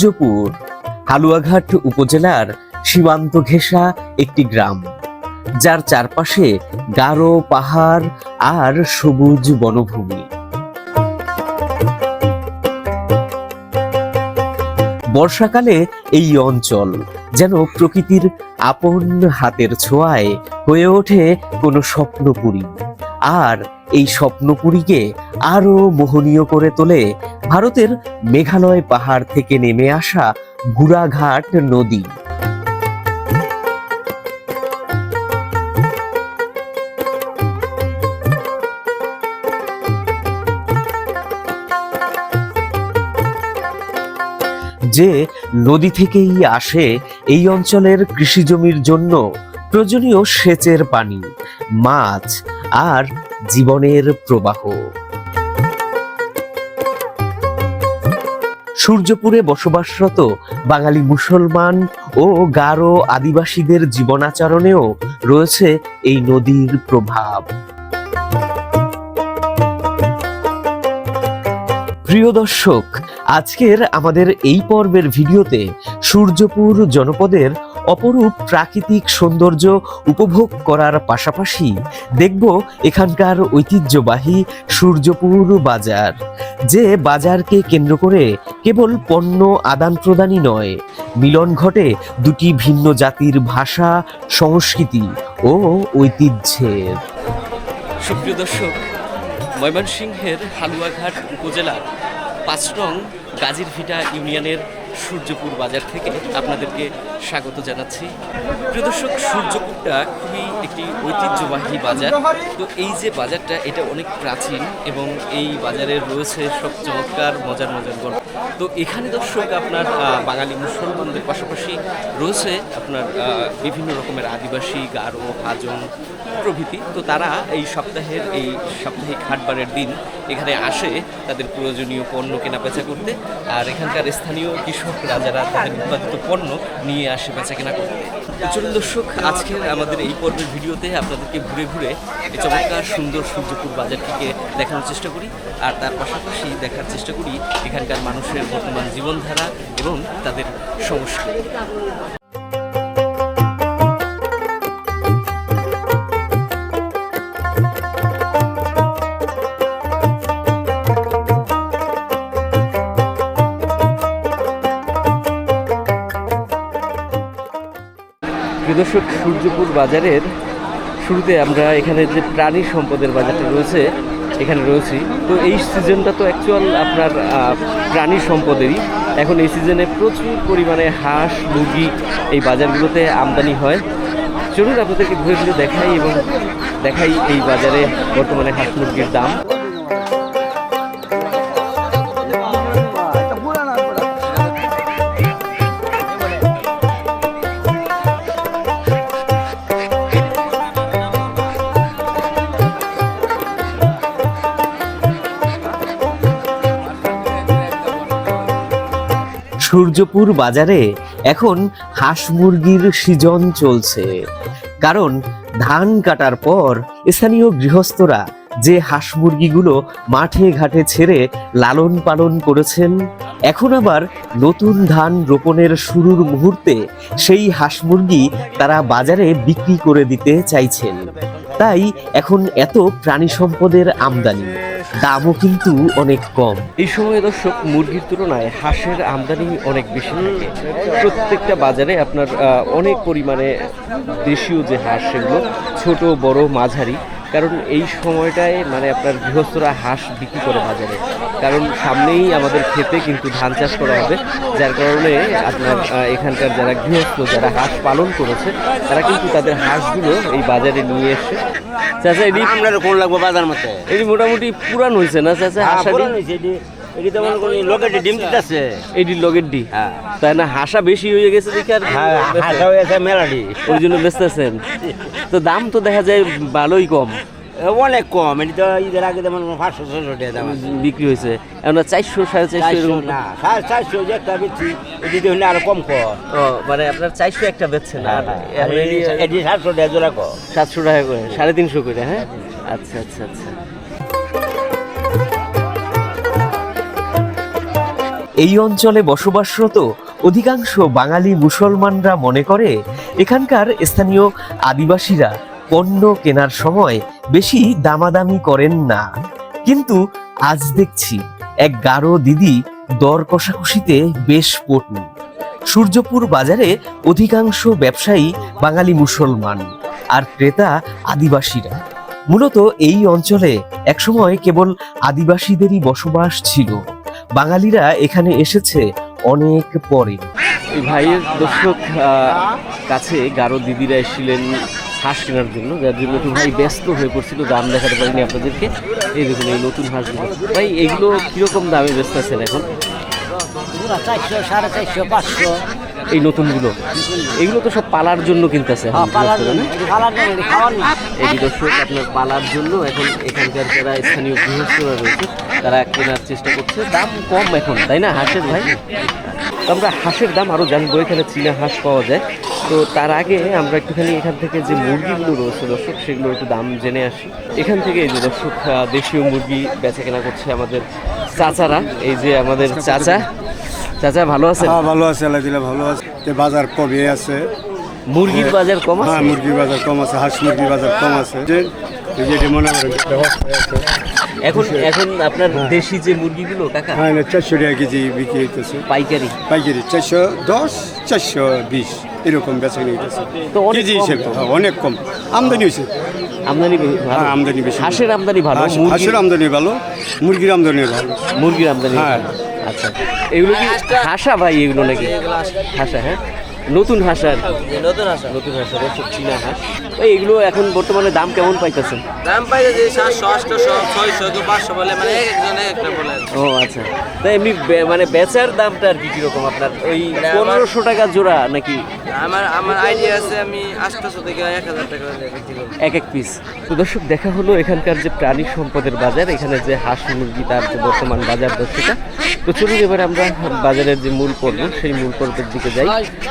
সূর্যপুর হালুয়াঘাট উপজেলার সীমান্ত ঘেঁষা একটি গ্রাম, যার চারপাশে গাঢ় পাহাড় আর সবুজ বনভূমি। বর্ষাকালে এই অঞ্চল যেন প্রকৃতির আপন হাতের ছোঁয়ায় হয়ে ওঠে কোনো স্বপ্নপুরী। আর এই স্বপ্নপুরীকে আরও মোহনীয় করে তোলে ভারতের মেঘালয় পাহাড় থেকে নেমে আসা ঘুরাঘাট নদী। যে নদী থেকেই আসে এই অঞ্চলের কৃষিজমির জন্য প্রয়োজনীয় সেচের পানি, মাছ আর জীবনের প্রবাহ। সূর্যপুরে বসবাসরত বাঙালি মুসলমান ও গারো আদিবাসীদের জীবনাচরণেও রয়েছে এই নদীর প্রভাব। প্রিয় দর্শক, আজকের আমাদের এই পর্বের ভিডিওতে সূর্যপুর জনপদের অপরূপ প্রাকৃতিক সৌন্দর্য উপভোগ করার পাশাপাশি দেখব এখানকার ঐতিহ্যবাহী সূর্যপুর বাজার, যে বাজারকে কেন্দ্র করে কেবল পণ্য আদান প্রদানই নয়, মিলন ঘটে দুটি ভিন্ন জাতির ভাষা, সংস্কৃতি ও ঐতিহ্যের। সুপ্রিয় দর্শক, ময়মনসিংহের হালুয়াঘাট উপজেলার পাঁচ নং গাজীরভিটা ইউনিয়নের সূর্যপুর বাজার থেকে আপনাদেরকে স্বাগত জানাচ্ছি। প্রিয় দর্শক, সূর্যপুরটা খুবই একটি ঐতিহ্যবাহী বাজার। তো এই যে বাজারটা, এটা অনেক প্রাচীন এবং এই বাজারে রয়েছে সব চমৎকার, মজার মজার গল্প। তো এখানে দর্শক, আপনার বাঙালি মুসলমানদের পাশাপাশি রয়েছে আপনার বিভিন্ন রকমের আদিবাসী গারো, হাজং প্রভৃতি। তো তারা এই সপ্তাহের, এই সাপ্তাহিক হাটবারের দিন এখানে আসে তাদের প্রয়োজনীয় পণ্য কেনা বেচা করতে আর এখানকার স্থানীয় কৃষকরা যারা তাদের উৎপাদিত পণ্য নিয়ে আসে বেচা কেনা করতে চলুন দর্শক, আজকের আমাদের এই পর্বের ভিডিওতে আপনাদেরকে ঘুরে ঘুরে এই চমৎকার সুন্দর সূর্যপুর বাজারটিকে দেখানোর চেষ্টা করি আর তার পাশাপাশি দেখার চেষ্টা করি এখানকার মানুষের বর্তমান জীবনধারা এবং তাদের সংস্কৃতি। দর্শক, সূর্যপুর বাজারের শুরুতে আমরা এখানে যে প্রাণী সম্পদের বাজারটা রয়েছে, এখানে রয়েছি। তো এই সিজনটা তো অ্যাকচুয়াল আপনার প্রাণী সম্পদেরই। এখন এই সিজনে প্রচুর পরিমাণে হাঁস, মুরগি এই বাজারগুলোতে আমদানি হয়। চলুন আপনাদেরকে ঘুরে ঘুরে দেখাই এবং দেখাই এই বাজারে বর্তমানে হাঁস মুরগির দাম। সূর্যপুর বাজারে এখন হাঁস মুরগির সিজন চলছে। কারণ ধান কাটার পর স্থানীয় গৃহস্থরা যে হাঁস মুরগিগুলো মাঠে ঘাটে ছেড়ে লালন পালন করেছেন, এখন আবার নতুন ধান রোপণের শুরুর মুহূর্তে সেই হাঁস মুরগি তারা বাজারে বিক্রি করে দিতে চাইছেন। তাই এখন এত প্রাণী সম্পদের আমদানি। দামও কিন্তু অনেক কম। এই সময় দর্শক, মুরগির তুলনায় হাঁসের আমদানি অনেক বেশি প্রত্যেকটা বাজারে আপনার অনেক পরিমাণে দেশীয় যে হাঁস সেগুলো, ছোট, বড়, মাঝারি কারণ এই সময়টায় মানে আপনার গৃহস্থরা হাঁস বিক্রি করে বাজারে। কারণ সামনেই আমাদের ক্ষেতে কিন্তু ধান চাষ করা হবে যার কারণে আপনার এখানকার যারা গৃহস্থ যারা হাঁস পালন করেছে তারা কিন্তু তাদের হাঁসগুলো এই বাজারে নিয়ে এসে চাচা এটি আপনার কোন লাগবে বাজার মতো? এটি মোটামুটি পুরান হয়েছে না চাচা হাঁসাটি এটি তো লোকের ডিম দিতেছে। এটি লগের ডি হ্যাঁ। তাই না? হাসা বেশি হয়ে গেছে দেখে আর হ্যাঁ মেলাডি ওই জন্য বেচতেছেন। তো দাম তো দেখা যায় ভালোই কম। অনেক কম। এটি তো ঈদের আগে পাঁচশো ছশো টাকা দাম বিক্রি হয়েছে। এখন চারশো সাড়ে চারশো চারশো এরকম না সাড়ে চারশো যে একটা বেশি এটি তো আরও কম ও মানে আপনার চারশো একটা বেচছেন। আর এটি- এটি সাতশো টাকা জোড়া সাতশো টাকা করে সাড়ে তিনশো করে হ্যাঁ? আচ্ছা আচ্ছা আচ্ছা। এই অঞ্চলে বসবাসরত অধিকাংশ বাঙালি মুসলমানরা মনে করে, এখানকার স্থানীয় আদিবাসীরা পণ্য কেনার সময় বেশি দামাদামি করেন না। কিন্তু আজ দেখছি এক গারো দিদি দর কষাকষিতে বেশ পটু। সূর্যপুর বাজারে অধিকাংশ ব্যবসায়ী বাঙালি মুসলমান আর ক্রেতা আদিবাসীরা। মূলত এই অঞ্চলে একসময় কেবল আদিবাসীদেরই বসবাস ছিল। বাঙালিরা এখানে এসেছে অনেক পরে। এই ভাইয়ের দর্শক কাছে গারো দিদিরা এসেছিলেন হাঁস কেনার জন্য যার জন্য একটু ভাই ব্যস্ত হয়ে পড়ছিল দাম দেখাতে পারিনি আপনাদেরকে। এই দেখুন এই নতুন হাঁসগুলো ভাই এগুলো কীরকম দামে ব্যস্ত আছেন এখন? চারশো সাড়ে চারশো পাঁচশো। এই নতুনগুলো। এগুলো তো সব পালার জন্য কিনতেছে জন্য এই দর্শক আপনার পালার জন্য এখন এখানকার যারা স্থানীয় গৃহস্থরা রয়েছে তারা কেনার চেষ্টা করছে। দাম কম এখন তাই না হাঁসের ভাই? আমরা হাঁসের দাম আরও জানব এখানে চীনা হাঁস পাওয়া যায়। তো তার আগে আমরা একটুখানি এখান থেকে যে মুরগিগুলো রয়েছে দর্শক সেগুলো একটু দাম জেনে আসি। এখান থেকে এই যে দর্শক দেশীয় মুরগি বেচা কেনা করছে আমাদের চাচারা। এই যে আমাদের চাচা চাচা ভালো আছে হ্যাঁ ভালো আছে আল্লাহ দিলে ভালো আছে। তে বাজার কমে আছে? মুরগির বাজার কম আছে? হ্যাঁ মুরগির বাজার কম আছে হাঁস মুরগির বাজার কম আছে। যে এই মনে করেন এখন এখন আপনার দেশি যে মুরগিগুলো কাকা? হ্যাঁ চারশো টাকা কেজি বিক্রি হইতেছে। পাইকারি? পাইকারি চারশো দশ চারশো বিশ এরকম বেচা নিতেছে তো অনেক কেজি হিসেবে হ্যাঁ, অনেক কম। আমদানি হয়েছে আমদানি হ্যাঁ আমদানি বেশি। হাঁসের আমদানি ভালো মুরগির- হাঁসের আমদানি ভালো মুরগির আমদানি ভালো। মুরগির আমদানি হ্যাঁ। আচ্ছা। এগুলো কি হাসা ভাই এগুলো নাকি? হাসা। হ্যাঁ? নতুন হাসা। নতুন হাসা। নতুন হাঁস বলছো চীনা হাঁস। ওই এগুলো এখন বর্তমানে দাম কেমন পাইতেছেন? দাম পাইতেছে সাতশো ছয়শো পাঁচশো বলে মানে এক একজন একটা বলে। ও আচ্ছা। তাই এমনি মানে বেচার দামটা আর কি কীরকম আপনার? ওই আমার- পনেরোশো টাকা জোড়া নাকি আমার আমার আইডিয়া আছে আমি আটশোশো থেকে এক হাজার টাকা এক এক পিস তো দর্শক, দেখা হলো এখানকার যে প্রাণী সম্পদের বাজার, এখানে যে হাঁস মুরগি, তার যে বর্তমান বাজার দর তো চলুন এবার আমরা বাজারের যে মূল পর্ব, সেই মূল পর্বের দিকে যাই।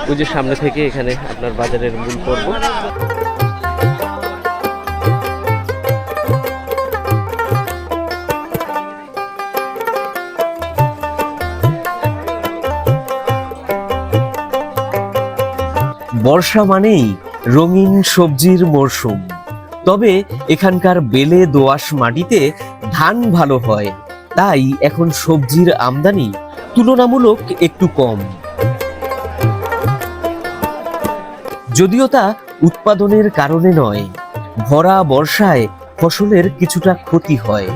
ওই যে সামনে থেকে এখানে আপনার বাজারের মূল পর্ব। বর্ষা মানেই রঙিন সবজির মরশুম। তবে এখানকার বেলে দোআঁশ মাটিতে ধান ভালো হয়, তাই এখন সবজির আমদানি তুলনামূলক একটু কম। যদিও তা উৎপাদনের কারণে নয়, ভরা বর্ষায় ফসলের কিছুটা ক্ষতি হয়।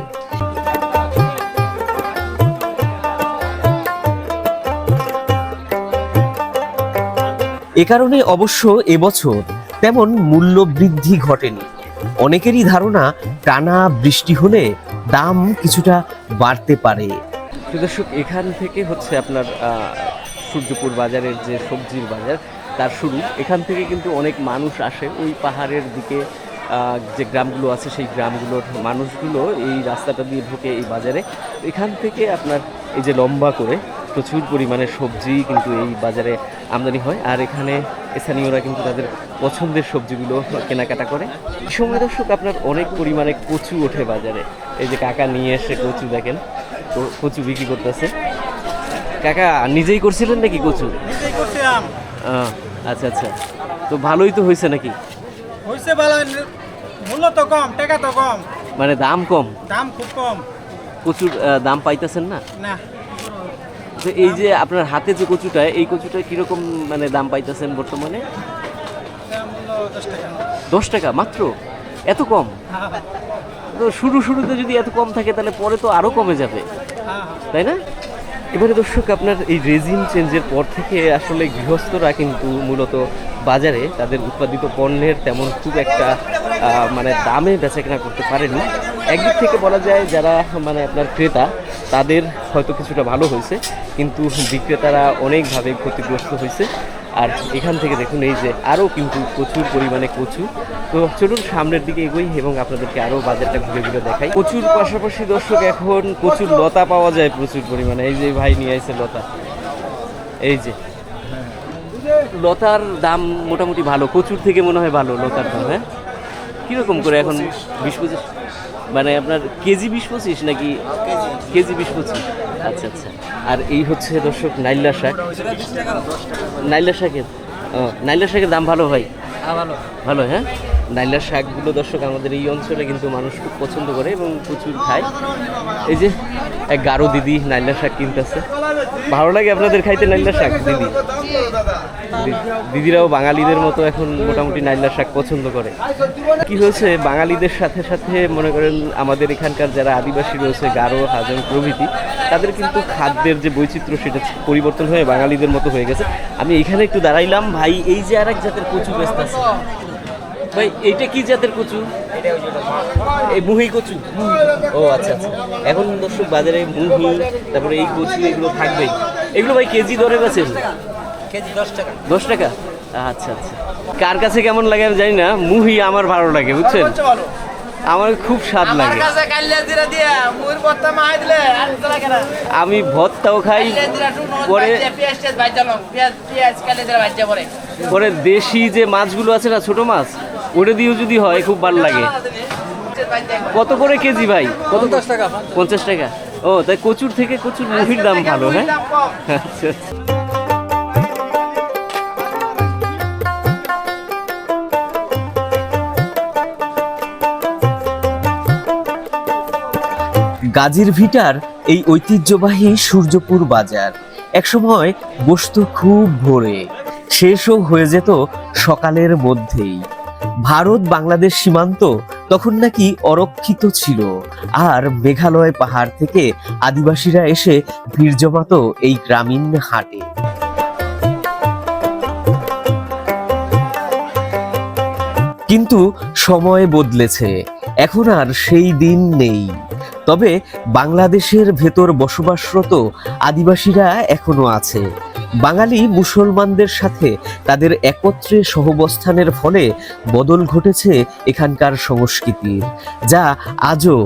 এ কারণে অবশ্য এবছর তেমন মূল্য বৃদ্ধি ঘটেনি। অনেকেরই ধারণা, টানা বৃষ্টি হলে দাম কিছুটা বাড়তে পারে। দর্শক, এখান থেকে হচ্ছে আপনার সূর্যপুর বাজারের যে সবজির বাজার, তার শুরু। এখান থেকে কিন্তু অনেক মানুষ আসে। ওই পাহাড়ের দিকে যে গ্রামগুলো আছে, সেই গ্রামগুলোর মানুষগুলো এই রাস্তাটা দিয়ে ঢোকে এই বাজারে। এখান থেকে আপনার এই যে লম্বা করে প্রচুর পরিমাণে সবজি কিন্তু এই বাজারে আমদানি হয়। আর এখানে স্থানীয়রা কিন্তু তাদের পছন্দের সবজিগুলো কেনাকাটা করে। সময় দর্শক আপনার অনেক পরিমাণে কচু ওঠে বাজারে। এই যে কাকা নিয়ে এসে কচু দেখেন তো কচু বিক্রি করতেছে। কাকা নিজেই করছিলেন নাকি কচু? করছিলাম। আচ্ছা আচ্ছা। তো ভালোই তো হয়েছে নাকি? হয়েছে ভালো মূল্য তো কম টাকা তো কম। মানে দাম কম? দাম খুব কম। কচুর দাম পাইতেছেন না? না। তো এই যে আপনার হাতে যে কচুটা, এই কচুটা কীরকম মানে দাম পাইতেছেন বর্তমানে? দশ টাকা, মাত্র? এত কম? তো শুরু শুরুতে যদি এত কম থাকে, তাহলে পরে তো আরও কমে যাবে। তাই না? এবারে দর্শক, আপনার এই রেজিম চেঞ্জের পর থেকে আসলে গৃহস্থরা কিন্তু মূলত বাজারে তাদের উৎপাদিত পণ্যের তেমন খুব একটা মানে দামে বেচাকেনা করতে পারেনি। একদিক থেকে বলা যায়, যারা মানে আপনার ক্রেতা তাদের হয়তো কিছুটা ভালো হয়েছে, কিন্তু বিক্রেতারা অনেকভাবে ক্ষতিগ্রস্ত হয়েছে। আর এখান থেকে দেখুন এই যে আরও কিন্তু প্রচুর পরিমাণে কচু। তো চলুন সামনের দিকে এগোই এবং আপনাদেরকে আরও বাজারটা ঘুরে ঘুরে দেখাই। প্রচুর পাশাপাশি দর্শক, এখন প্রচুর লতা পাওয়া যায় প্রচুর পরিমাণে। এই যে ভাই নিয়ে আসছে লতা। এই যে। লতার দাম মোটামুটি ভালো, কচুর থেকে মনে হয় ভালো লতার দাম হ্যাঁ? কীরকম করে এখন বিশ পঁচিশ? মানে আপনার কেজি বিশ পঁচিশ নাকি কেজি বিশ পঁচিশ? আচ্ছা আচ্ছা। আর এই হচ্ছে দর্শক নাইল্লা শাক। নাইল্লা শাকের ও নাইল্লা শাকের দাম ভালো হয়? ভালো হ্যাঁ? নাইল্লা শাকগুলো দর্শক আমাদের এই অঞ্চলে কিন্তু মানুষ খুব পছন্দ করে এবং প্রচুর খায়। এই যে এক গারো দিদি নাইল্লা শাক কিনতেছে। ভালো লাগে আপনাদের খাইতে নাইল্লা শাক, দিদি? দিদিরাও বাঙালিদের মতো এখন মোটামুটি নাইল্লা শাক পছন্দ করে। কি হয়েছে? বাঙালিদের সাথে সাথে মনে করেন আমাদের এখানকার যারা আদিবাসী রয়েছে, গারো, হাজং প্রভৃতি, তাদের কিন্তু খাদ্যের যে বৈচিত্র্য সেটা পরিবর্তন হয়ে বাঙালিদের মতো হয়ে গেছে। আমি এখানে একটু দাঁড়াইলাম, ভাই, এই যে আরেক জাতের কচু ব্যস্ত আছে। ভাই এইটা কি জাতের কচু? এই মুহি কচু। ও আচ্ছা আচ্ছা। এখন দর্শক বাজারে মুহি তারপরে এই কচু এগুলো থাকবেই। এগুলো ভাই কেজি দরে বেচেন? কেজি দশ টাকা। দশ টাকা? আচ্ছা আচ্ছা। কার কাছে কেমন লাগে আমি জানি না মুহি আমার ভালো লাগে বুঝছেন? আমার খুব স্বাদ লাগে। কাছে কাল্লা জিরা দিয়া মুর বর্তা মাই দিলে আর লাগে না। আমি ভর্তাও খাই পরে। পরে দেশি যে মাছগুলো আছে না ছোট মাছ? ওটা দিয়েও যদি হয় খুব ভালো লাগে। কত করে কেজি ভাই? কত দশ টাকা। পঞ্চাশ টাকা। ও তাই কচুর থেকে কচুর মুহির দাম ভালো হ্যাঁ? আচ্ছা আচ্ছা। গাজীর ভিটার এই ঐতিহ্যবাহী সূর্যপুর বাজার। একসময় বসতো খুব ভোরে। শেষও হয়ে যেত সকালের মধ্যেই। ভারত বাংলাদেশ সীমান্ত তখন নাকি অরক্ষিত ছিল। আর মেঘালয় পাহাড় থেকে আদিবাসীরা এসে ভিড় জমাতো এই গ্রামীণ হাটে। কিন্তু সময় বদলেছে, এখন আর সেই দিন নেই। তবে বাংলাদেশের ভেতর বসবাসরত আদিবাসীরা এখনও আছে। বাঙালি মুসলমানদের সাথে তাদের একত্রে সহবস্থানের ফলে বদল ঘটেছে এখানকার সংস্কৃতির যা আজও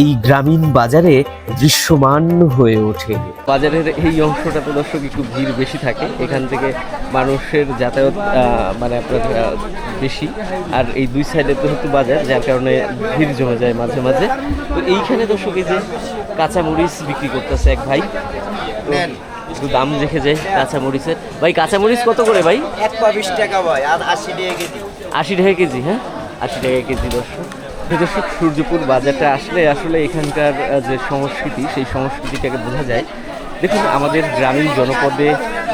এই গ্রামীণ বাজারে দৃশ্যমান হয়ে ওঠে। বাজারের এই অংশটাতে দর্শক একটু ভিড় বেশি থাকে এখান থেকে মানুষের যাতায়াত মানে আপনার বেশি। আর এই দুই সাইডে তো হচ্ছে বাজার যার কারণে ভিড় জমে যায় মাঝে মাঝে। তো এইখানে দর্শক এই যে কাঁচামরিচ বিক্রি করতেছে এক ভাই। তো একটু দাম দেখে যায় কাঁচামরিচের। ভাই কাঁচামরিচ কত করে ভাই? এক পা বিশ টাকা ভাই আর আশি টাকা কেজি। আশি টাকা কেজি হ্যাঁ? আশি টাকা কেজি দর্শক। দর্শক সূর্যপুর বাজারটা আসলে আসলে এখানকার যে সংস্কৃতি সেই সংস্কৃতিটাকে বোঝা যায়। দেখুন আমাদের গ্রামীণ জনপদে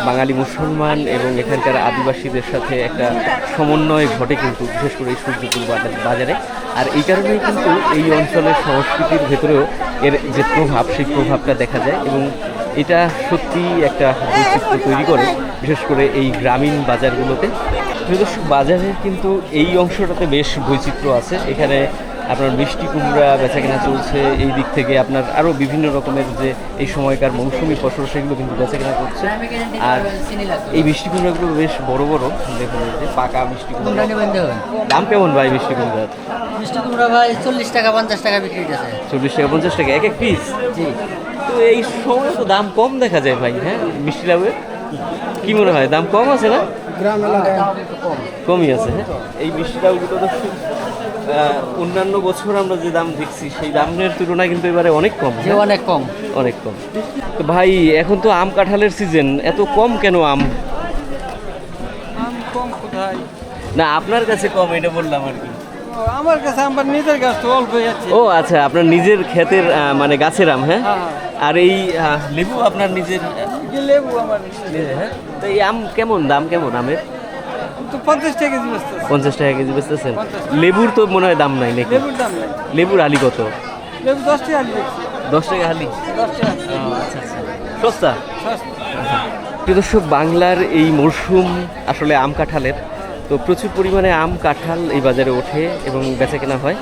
বাঙালি মুসলমান এবং এখানকার আদিবাসীদের সাথে একটা সমন্বয় ঘটে কিন্তু বিশেষ করে এই সূর্যপুর বাজার বাজারে। আর এই কারণেই কিন্তু এই অঞ্চলের সংস্কৃতির ভেতরেও এর যে প্রভাব সেই প্রভাবটা দেখা যায় এবং এটা সত্যি একটা বৈচিত্র্য তৈরি করে বিশেষ করে এই গ্রামীণ বাজারগুলোতে। প্রিয় বাজারের কিন্তু এই অংশটাতে বেশ বৈচিত্র্য আছে। এখানে আপনার মিষ্টি কুমড়া বেচাকেনা চলছে এই দিক থেকে আপনার আরও বিভিন্ন রকমের যে এই সময়কার মৌসুমি ফসল সেগুলো কিন্তু বেচাকেনা করছে। আর এই মিষ্টি কুমড়াগুলো বেশ বড় বড় দেখুন যে পাকা মিষ্টি কুমড়া। দাম কেমন ভাই মিষ্টি কুমড়ার? মিষ্টি কুমড়া ভাই চল্লিশ টাকা পঞ্চাশ টাকা বিক্রি আছে চল্লিশ টাকা পঞ্চাশ টাকা এক এক পিস জি। তো এই সময় তো দাম কম দেখা যায় ভাই হ্যাঁ? মিষ্টি লাউয়ের? কি মনে হয়? দাম কম আছে না? কমই আছে হ্যাঁ? এই মিষ্টি লাউগুলো তো অন্যান্য বছর আমরা যে দাম দেখছি সেই দামের তুলনায় কিন্তু এবারে অনেক কম হ্যাঁ? অনেক কম। অনেক কম। তো ভাই এখন তো আম কাঁঠালের সিজন এত কম কেন আম? আম কম কোথায়? না আপনার কাছে কম এটা বললাম আর কি। ও, আমার কাছে আমার নিজের গাছ তো অল্প আছে। ও আচ্ছা আপনার নিজের ক্ষেতের মানে গাছের আম হ্যাঁ হ্যাঁ। আর এই লেবু আপনার নিজের লেবু আমার হ্যাঁ? তো এই আম কেমন দাম কেমন আমের? তো পঞ্চাশ টাকা কেজি পঞ্চাশ টাকা কেজি বেচতেছেন। লেবুর তো মনে হয় দাম নাই নাকি? লেবুর দাম নাই। লেবুর আলি কত? লেবু দশ টাকা আলু দশ টাকা দশ টাকা আচ্ছা আচ্ছা। সস্তা? সস্তা। প্রিয় দর্শক বাংলার এই মরশুম আসলে আম কাঁঠালের। তো প্রচুর পরিমাণে আম কাঁঠাল এই বাজারে ওঠে এবং বেচা কেনা হয়।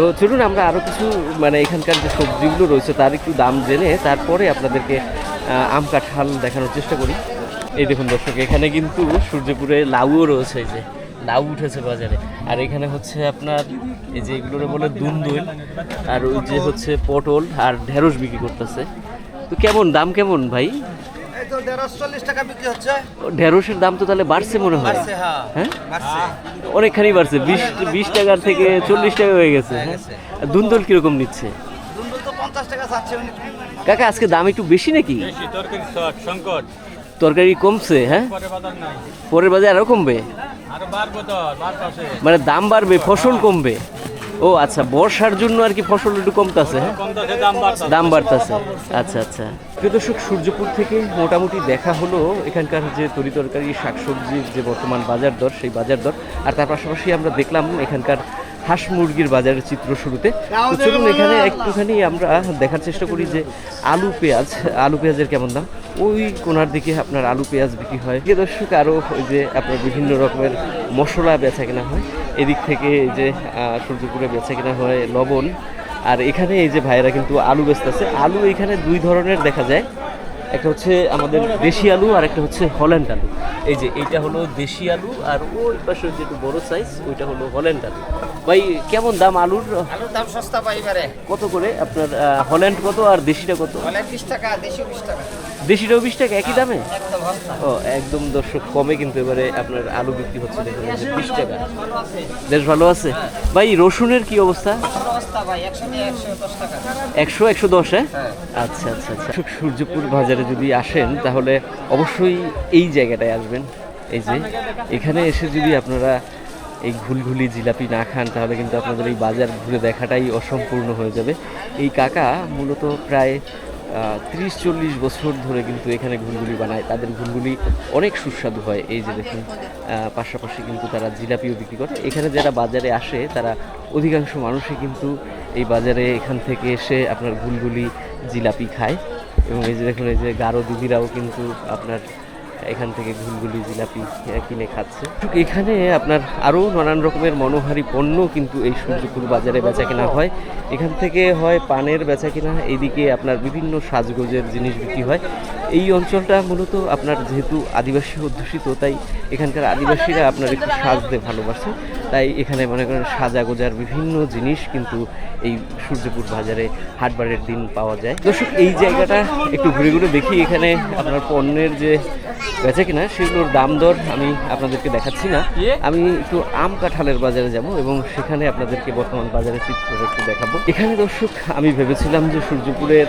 তো চলুন, আমরা আরও কিছু মানে এখানকার যে সবজিগুলো রয়েছে, তার একটু দাম জেনে তারপরে আপনাদেরকে আম কাঁঠাল দেখানোর চেষ্টা করি। এই দেখুন দর্শক, এখানে কিন্তু সূর্যপুরে লাউও রয়েছে যে লাউ উঠেছে বাজারে। আর এখানে হচ্ছে আপনার, এই যে এগুলোর বলে দুন্দুল আর ওই যে হচ্ছে পটল আর ঢেঁড়স বিক্রি করতেছে। তো কেমন, দাম কেমন ভাই? তো দেড়শো চল্লিশ টাকা বিক্রি হচ্ছে। ঢেঁড়সের দাম তো তাহলে বাড়ছে মনে হয়। হ্যাঁ হ্যাঁ? অনেকখানি বাড়ছে বিশ বিশ টাকার থেকে চল্লিশ টাকা হয়ে গেছে হ্যাঁ আর দুন্দল কীরকম নিচ্ছে? দুন্দুল তো পঞ্চাশ টাকা চাচ্ছে উনি। কাকা আজকে দাম একটু বেশি নাকি? তরকারি শর্ট সংকট। তরকারি কমছে হ্যাঁ? পরে বাজার নাই। পরের বাজার আরও কমবে? আরও বাড়বো তো বাড়তাছে। মানে দাম বাড়বে ফসল কমবে। ও আচ্ছা বর্ষার জন্য আর কি ফসল একটু কমতেছে হ্যাঁ? দাম বাড়তাছে। দাম বাড়তেছে আচ্ছা আচ্ছা। প্রিয় দর্শক সূর্যপুর থেকে মোটামুটি দেখা হলো এখানকার যে তরি তরকারি শাকসবজির যে বর্তমান বাজার দর সেই বাজার দর। আর তার পাশাপাশি আমরা দেখলাম এখানকার হাঁস মুরগির বাজারের চিত্র শুরুতে। চলুন এখানে একটুখানি আমরা দেখার চেষ্টা করি যে আলু পেঁয়াজ, আলু পেঁয়াজের কেমন দাম? ওই কোনার দিকে আপনার আলু পেঁয়াজ বিক্রি হয়। প্রিয় দর্শক আরও ওই যে আপনার বিভিন্ন রকমের মশলা বেচা কেনা হয়। এদিক থেকে এই যে সূর্যপুরে বেচা কেনা হয় লবণ। আর এখানে এই যে ভাইয়েরা কিন্তু আলু বেচতেছে। আলু এখানে দুই ধরনের দেখা যায়। একটা হচ্ছে আমাদের দেশি আলু আর একটা হচ্ছে হল্যান্ড আলু। এই যে, এইটা হলো দেশি আলু আর ওই পাশে যে একটু বড় সাইজ ওইটা হলো হল্যান্ড আলু। ভাই কেমন দাম আলুর? আলুর দাম সস্তা পাইবারে কত করে আপনার হল্যান্ড কত আর দেশিটা কত? বলে বিশ টাকা দেশি বিশ টাকা। দেশিটাও বিশ টাকা একই দামে? একদম সস্তা। ও একদম দর্শক কমে কিন্তু এবারে আপনার আলু বিক্রি হচ্ছে দেখুন বিশ টাকা। বেশ ভালো আছে। ভাই রসুনের কি অবস্থা? দশ একশো একশো দশ হ্যাঁ? আচ্ছা আচ্ছা আচ্ছা। সূর্যপুর বাজারে যদি আসেন তাহলে অবশ্যই এই জায়গাটায় আসবেন। এই যে এখানে এসে যদি আপনারা এই ঘুলঘুলি জিলাপি না খান, তাহলে কিন্তু আপনাদের এই বাজার ঘুরে দেখাটাই অসম্পূর্ণ হয়ে যাবে। এই কাকা মূলত প্রায় তিরিশ চল্লিশ বছর ধরে কিন্তু এখানে ঘুলগুলি বানায়। তাদের ঘুলঘুলি অনেক সুস্বাদু হয়। এই যে দেখুন পাশাপাশি কিন্তু তারা জিলাপিও বিক্রি করে। এখানে যারা বাজারে আসে, তারা অধিকাংশ মানুষই কিন্তু এই বাজারে এখান থেকে এসে আপনার ঘুলঘুলি জিলাপি খায়। এবং এই যে দেখুন, এই যে গারো দিদিরাও কিন্তু আপনার এখান থেকে ঘুলগুলি জিলাপি কিনে খাচ্ছে। এখানে আপনার আরও নানান রকমের মনোহারি পণ্য কিন্তু এই সূর্যপুর বাজারে বেচা কেনা হয়। এখান থেকে হয় পানের বেচা কেনা এইদিকে আপনার বিভিন্ন সাজগোজের জিনিস বিক্রি হয়। এই অঞ্চলটা মূলত আপনার যেহেতু আদিবাসী অধ্যুষিত, তাই এখানকার আদিবাসীরা আপনার একটু সাজতে ভালোবাসে। তাই এখানে মনে করেন সাজা গোজার বিভিন্ন জিনিস কিন্তু এই সূর্যপুর বাজারে হাটবারের দিন পাওয়া যায়। দর্শক এই জায়গাটা একটু ঘুরে ঘুরে দেখি এখানে আপনার পণ্যের যে বেচা কিনা সেগুলোর দাম দর আমি আপনাদেরকে দেখাচ্ছি না। আমি একটু আম কাঁঠালের বাজারে যাব এবং সেখানে আপনাদেরকে বর্তমান বাজারের চিত্র একটু দেখাবো। এখানে দর্শক আমি ভেবেছিলাম যে সূর্যপুরের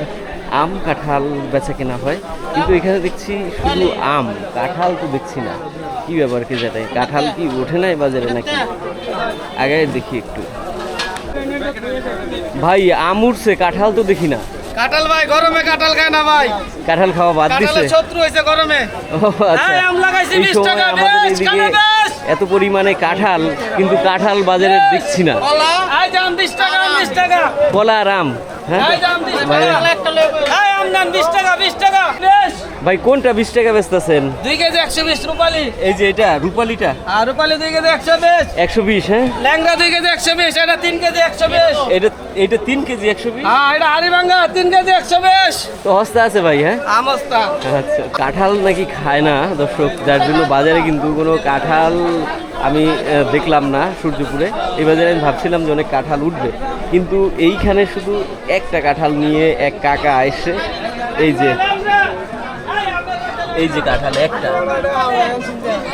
আম কাঁঠাল বেচা কেনা হয় কিন্তু এখানে দেখছি শুধু আম কাঁঠাল তো দেখছি না। কি ব্যাপার কি জানে? কাঁঠাল কি ওঠে নাই বাজারে নাকি? আগে দেখি একটু। ভাই আম উঠছে কাঁঠাল তো দেখি না। কাঁঠাল ভাই গরমে কাঁঠাল খায় না ভাই। কাঁঠাল খাওয়া বাদ দিছে। শত্রু হয়েছে গরমে। ও আচ্ছা। আম লাগাইছি 20 টাকা, বেশ। এত পরিমাণে কাঁঠাল কিন্তু কাঁঠাল বাজারে দেখছি না। কলা? এই দাম 20 টাকা 20 টাকা। কলা আর আম হ্যাঁ? এই দাম 20 ভাই টাকা। এই আম দাম 20 টাকা 20 টাকা বেশ। ভাই কোনটা বিশ টাকা বেচতেছেন? দুই কেজি একশো বিশ রুপালি। এই যে এটা রুপালিটা? আর রুপালি দুই কেজি একশো বিশ। একশো বিশ হ্যাঁ? ল্যাংড়া দুই কেজি একশো বিশ এটা তিন কেজি একশো বিশ। এটা এটা তিন কেজি একশো বিশ? হ্যাঁ এটা হাড়িভাঙ্গা তিন কেজি একশো বিশ। তো হস্তা আছে ভাই হ্যাঁ? আমস্তা। আচ্ছা কাঁঠাল নাকি খায় না দর্শক? যার জন্য বাজারে কিন্তু কোনো কাঁঠাল আমি দেখলাম না সূর্যপুরে। এই বাজারে আমি ভাবছিলাম যে অনেক কাঁঠাল উঠবে। কিন্তু এইখানে শুধু একটা কাঁঠাল নিয়ে এক কাকা এসে এই যে এই যে কাঁঠাল, একটা।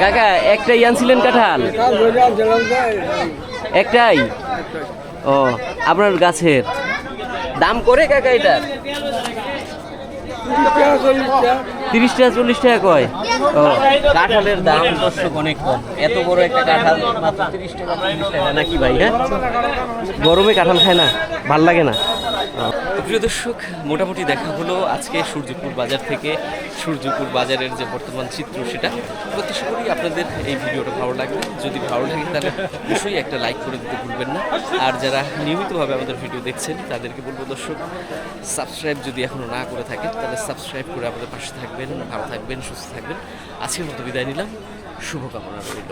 কাকা একটাই আনছিলেন কাঁঠাল? একটাই? ও, আপনার গাছের। দাম করে কাকা এটা? তিরিশ টাকা চল্লিশ টাকা কয়? ও। কাঁঠালের দাম দর্শক অনেক কম। এত বড় একটা কাঁঠাল মাত্র তিরিশ টাকা চল্লিশ টাকা নাকি ভাই হ্যাঁ? গরমে কাঁঠাল খায় না, ভালো লাগে না? প্রিয় দর্শক, মোটামুটি দেখা হলো আজকে সূর্যপুর বাজার থেকে। সূর্যপুর বাজারের যে বর্তমান চিত্র সেটা। প্রত্যাশা করি আপনাদের এই ভিডিওটা ভালো লাগবে। যদি ভালো লাগে তাহলে অবশ্যই একটা লাইক করে দিতে ভুলবেন না। আর যারা নিয়মিতভাবে আমাদের ভিডিও দেখছেন, তাদেরকে বলব দর্শক সাবস্ক্রাইব যদি এখনও না করে থাকেন, তাহলে সাবস্ক্রাইব করে আমাদের পাশে থাকবেন, ভালো থাকবেন, সুস্থ থাকবেন। আজকের মতো বিদায় নিলাম। শুভকামনা রইল।